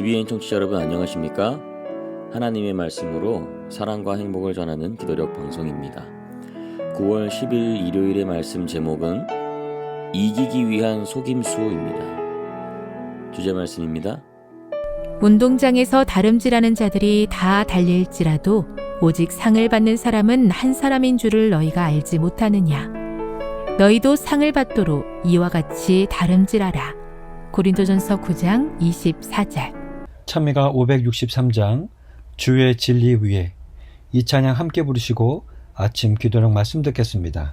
12인 청취자 여러분 안녕하십니까? 하나님의 말씀으로 사랑과 행복을 전하는 기도력 방송입니다. 9월 10일 일요일의 말씀 제목은 이기기 위한 속임수입니다. 주제 말씀입니다. 운동장에서 다름질하는 자들이 다 달릴지라도 오직 상을 받는 사람은 한 사람인 줄을 너희가 알지 못하느냐. 너희도 상을 받도록 이와 같이 다름질하라. 고린도전서 9장 24절. 찬미가 563장 주의 진리 위에 이 찬양 함께 부르시고 아침 기도력 말씀 듣겠습니다.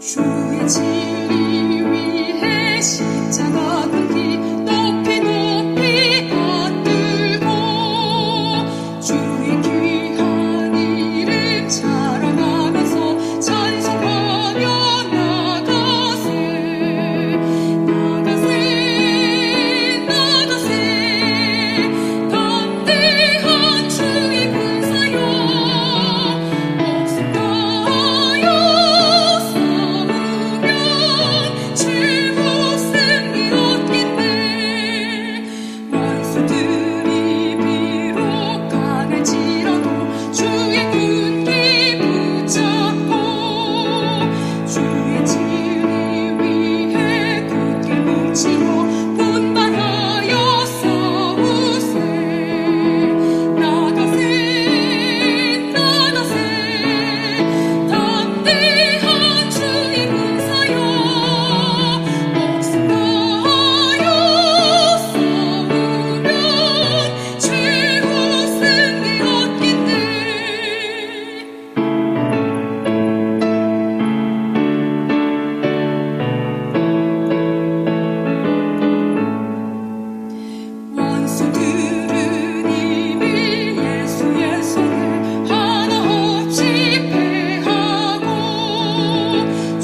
주의 귀한 이름 자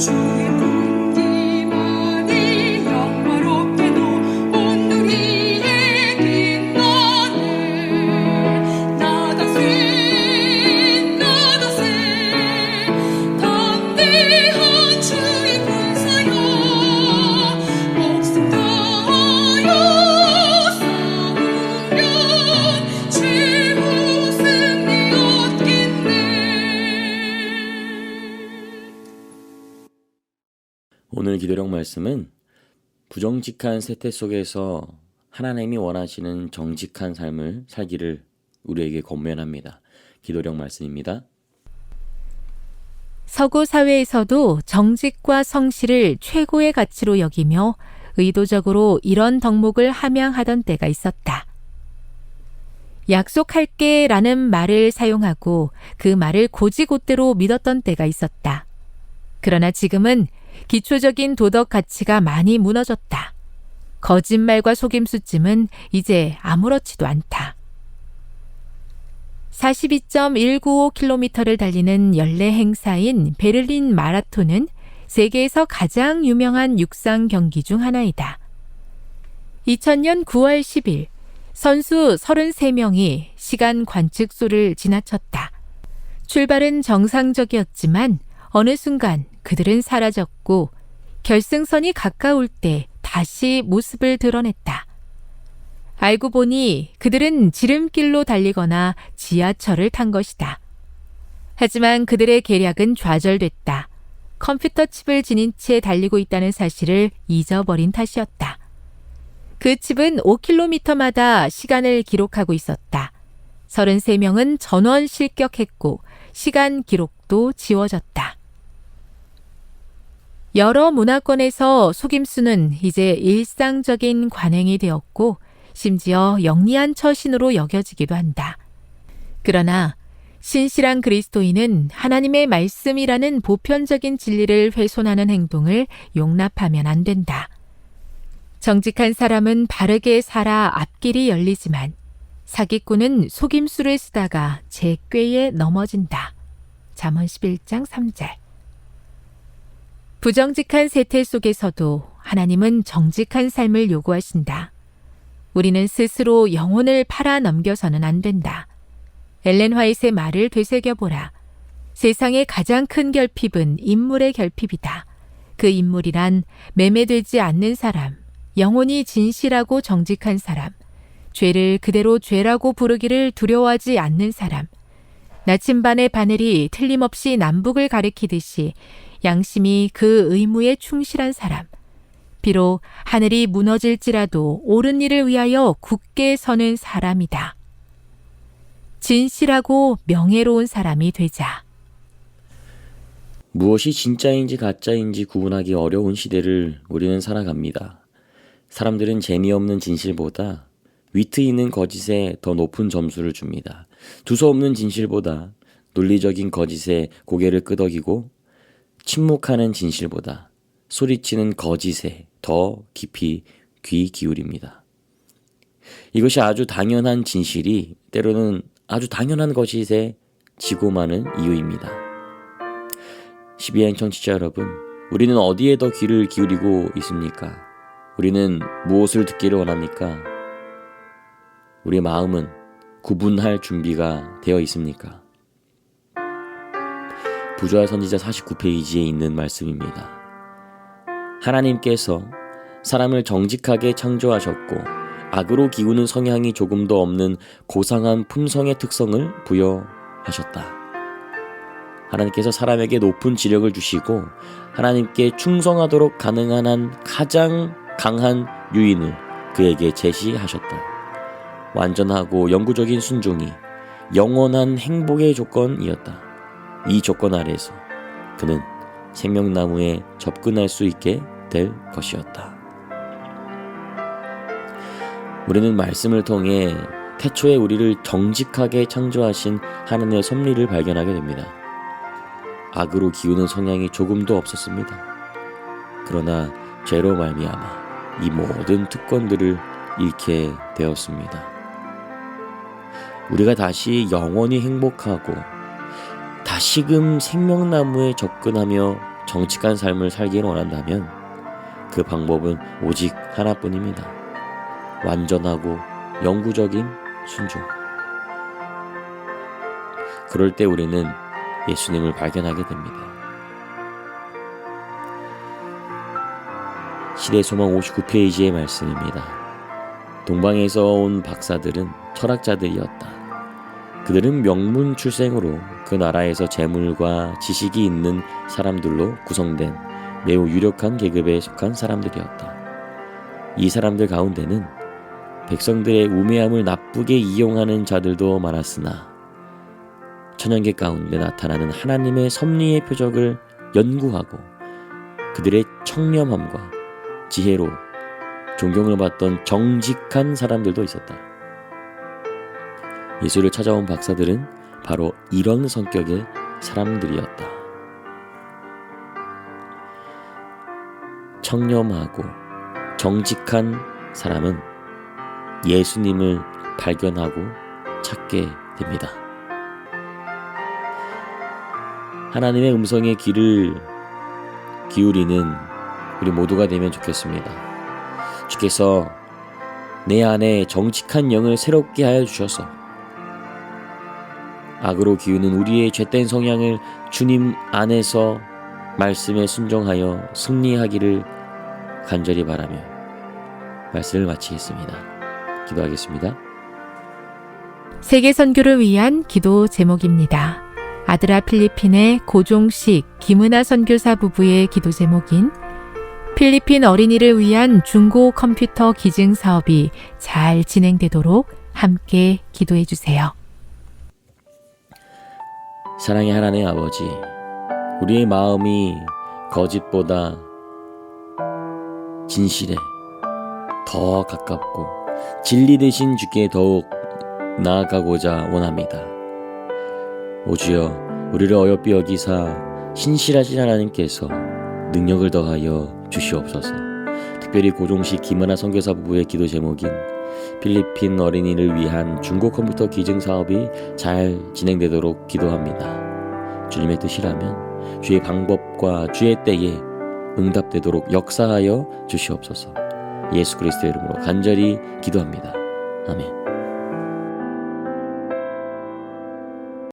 주 말씀은 부정직한 세태 속에서 하나님이 원하시는 정직한 삶을 살기를 우리에게 권면합니다. 기도력 말씀입니다. 서구 사회에서도 정직과 성실을 최고의 가치로 여기며 의도적으로 이런 덕목을 함양하던 때가 있었다. 약속할게 라는 말을 사용하고 그 말을 고지곳대로 믿었던 때가 있었다. 그러나 지금은 기초적인 도덕 가치가 많이 무너졌다. 거짓말과 속임수쯤은 이제 아무렇지도 않다. 42.195km를 달리는 연례 행사인 베를린 마라톤은 세계에서 가장 유명한 육상 경기 중 하나이다. 2000년 9월 10일 선수 33명이 시간 관측소를 지나쳤다. 출발은 정상적이었지만 어느 순간 그들은 사라졌고 결승선이 가까울 때 다시 모습을 드러냈다. 알고 보니 그들은 지름길로 달리거나 지하철을 탄 것이다. 하지만 그들의 계략은 좌절됐다. 컴퓨터 칩을 지닌 채 달리고 있다는 사실을 잊어버린 탓이었다. 그 칩은 5km마다 시간을 기록하고 있었다. 33명은 전원 실격했고 시간 기록도 지워졌다. 여러 문화권에서 속임수는 이제 일상적인 관행이 되었고 심지어 영리한 처신으로 여겨지기도 한다. 그러나 신실한 그리스도인은 하나님의 말씀이라는 보편적인 진리를 훼손하는 행동을 용납하면 안 된다. 정직한 사람은 바르게 살아 앞길이 열리지만 사기꾼은 속임수를 쓰다가 제 꾀에 넘어진다. 잠언 11장 3절. 부정직한 세태 속에서도 하나님은 정직한 삶을 요구하신다. 우리는 스스로 영혼을 팔아 넘겨서는 안 된다. 엘렌 화이트의 말을 되새겨보라. 세상의 가장 큰 결핍은 인물의 결핍이다. 그 인물이란 매매되지 않는 사람, 영혼이 진실하고 정직한 사람, 죄를 그대로 죄라고 부르기를 두려워하지 않는 사람, 나침반의 바늘이 틀림없이 남북을 가리키듯이 양심이 그 의무에 충실한 사람, 비록 하늘이 무너질지라도 옳은 일을 위하여 굳게 서는 사람이다. 진실하고 명예로운 사람이 되자. 무엇이 진짜인지 가짜인지 구분하기 어려운 시대를 우리는 살아갑니다. 사람들은 재미없는 진실보다 위트 있는 거짓에 더 높은 점수를 줍니다. 두서없는 진실보다 논리적인 거짓에 고개를 끄덕이고 침묵하는 진실보다 소리치는 거짓에 더 깊이 귀 기울입니다. 이것이 아주 당연한 진실이 때로는 아주 당연한 거짓에 지고 마는 이유입니다. 12행 청취자 여러분, 우리는 어디에 더 귀를 기울이고 있습니까? 우리는 무엇을 듣기를 원합니까? 우리 마음은 구분할 준비가 되어 있습니까? 부조화 선지자 49페이지에 있는 말씀입니다. 하나님께서 사람을 정직하게 창조하셨고 악으로 기우는 성향이 조금도 없는 고상한 품성의 특성을 부여하셨다. 하나님께서 사람에게 높은 지력을 주시고 하나님께 충성하도록 가능한 한 가장 강한 유인을 그에게 제시하셨다. 완전하고 영구적인 순종이 영원한 행복의 조건이었다. 이 조건 아래에서 그는 생명나무에 접근할 수 있게 될 것이었다. 우리는 말씀을 통해 태초에 우리를 정직하게 창조하신 하나님의 섭리를 발견하게 됩니다. 악으로 기우는 성향이 조금도 없었습니다. 그러나 죄로 말미암아 이 모든 특권들을 잃게 되었습니다. 우리가 다시 영원히 행복하고 다시금 생명나무에 접근하며 정직한 삶을 살기를 원한다면 그 방법은 오직 하나뿐입니다. 완전하고 영구적인 순종. 그럴 때 우리는 예수님을 발견하게 됩니다. 시대 소망 59페이지의 말씀입니다. 동방에서 온 박사들은 철학자들이었다. 그들은 명문 출생으로 그 나라에서 재물과 지식이 있는 사람들로 구성된 매우 유력한 계급에 속한 사람들이었다. 이 사람들 가운데는 백성들의 우매함을 나쁘게 이용하는 자들도 많았으나 천연계 가운데 나타나는 하나님의 섭리의 표적을 연구하고 그들의 청렴함과 지혜로 존경을 받던 정직한 사람들도 있었다. 예수를 찾아온 박사들은 바로 이런 성격의 사람들이었다. 청렴하고 정직한 사람은 예수님을 발견하고 찾게 됩니다. 하나님의 음성에 귀를 기울이는 우리 모두가 되면 좋겠습니다. 주께서 내 안에 정직한 영을 새롭게 하여 주셔서 악으로 기우는 우리의 죄된 성향을 주님 안에서 말씀에 순종하여 승리하기를 간절히 바라며 말씀을 마치겠습니다. 기도하겠습니다. 세계 선교를 위한 기도 제목입니다. 아드라 필리핀의 고종식 김은아 선교사 부부의 기도 제목인 필리핀 어린이를 위한 중고 컴퓨터 기증 사업이 잘 진행되도록 함께 기도해 주세요. 사랑의 하나님 아버지, 우리의 마음이 거짓보다 진실에 더 가깝고 진리 대신 주께 더욱 나아가고자 원합니다. 오주여, 우리를 어여삐 여기사 신실하신 하나님께서 능력을 더하여 주시옵소서. 특별히 고종식 김은아 선교사 부부의 기도 제목인 필리핀 어린이를 위한 중고 컴퓨터 기증 사업이 잘 진행되도록 기도합니다. 주님의 뜻이라면 주의 방법과 주의 때에 응답되도록 역사하여 주시옵소서. 예수 그리스도의 이름으로 간절히 기도합니다. 아멘.